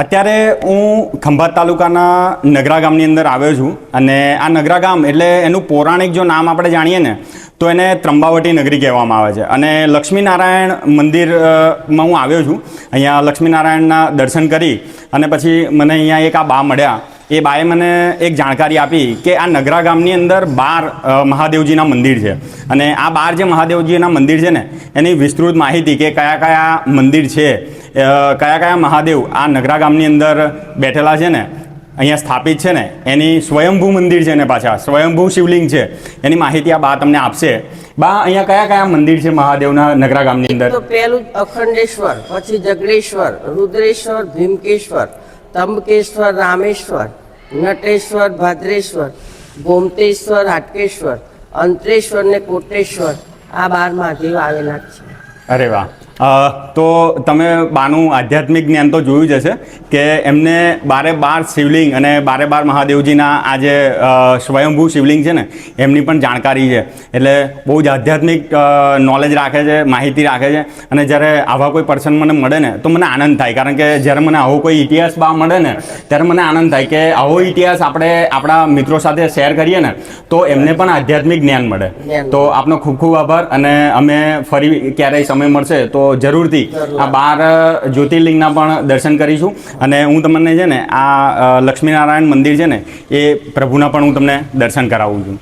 અત્યારે હું ખંભાત તાલુકાના નગરા ગામની અંદર આવ્યો છું અને આ નગરા ગામ એટલે એનું પૌરાણિક જો નામ આપણે જાણીએ ને, તો એને ત્રંબાવટી નગરી કહેવામાં આવે છે. અને લક્ષ્મીનારાયણ મંદિરમાં હું આવ્યો છું. અહીંયા લક્ષ્મીનારાયણના દર્શન કરી અને પછી મને અહીંયા એક આ બા મળ્યા. એ બાએ મને એક જાણકારી આપી કે આ નગરા ગામની અંદર બાર મહાદેવજીના મંદિર છે. અને આ બાર જે મહાદેવજીના મંદિર છે ને, એની વિસ્તૃત માહિતી કે કયા કયા મંદિર છે કયા કયા મહાદેવ આ નગરા ગામની અંદર બેઠેલા છે ને અહીંયા સ્થાપિત છે ને એની સ્વયંભૂ મંદિર છે ને પાછા સ્વયંભૂ શિવલિંગ છે. એની માહિતી આ બા તમને આપશે. બા અહીંયા કયા કયા મંદિર છે મહાદેવના નગરા ગામની અંદર? તો પહેલું અખંડેશ્વર પછી જગડેશ્વર રુદ્રેશ્વર ભીમકેશ્વર તંબકેશ્વર રામેશ્વર નટેશ્વર ભાદ્રેશ્વર ગોમતેશ્વર હાટકેશ્વર અંતરેશ્વર ને કોટેશ્વર આ બાર મહાદેવ આવેલા છે. અરે વાહ. તો તમે બાનું આધ્યાત્મિક જ્ઞાન તો જોયું જ હશે કે એમને બારે બાર શિવલિંગ અને બારે બાર મહાદેવજીના આ જે સ્વયંભૂ શિવલિંગ છે ને એમની પણ જાણકારી છે. એટલે બહુ જ આધ્યાત્મિક નોલેજ રાખે છે માહિતી રાખે છે. અને જ્યારે આવા કોઈ પર્સન મને મળે ને તો મને આનંદ થાય. કારણ કે જ્યારે મને આવો કોઈ ઇતિહાસ બા મળે ને ત્યારે મને આનંદ થાય કે આવો ઇતિહાસ આપણે આપણા મિત્રો સાથે શેર કરીએ ને તો એમને પણ આધ્યાત્મિક જ્ઞાન મળે. તો આપનો ખૂબ ખૂબ આભાર અને અમે ફરી ક્યારેય સમય મળશે તો જરૂરથી આ બાર જ્યોતિર્લિંગના પણ દર્શન કરીશું. અને હું તમને છે ને, આ લક્ષ્મીનારાયણ મંદિર છે ને, એ પ્રભુના પણ હું તમને દર્શન કરાવું છું.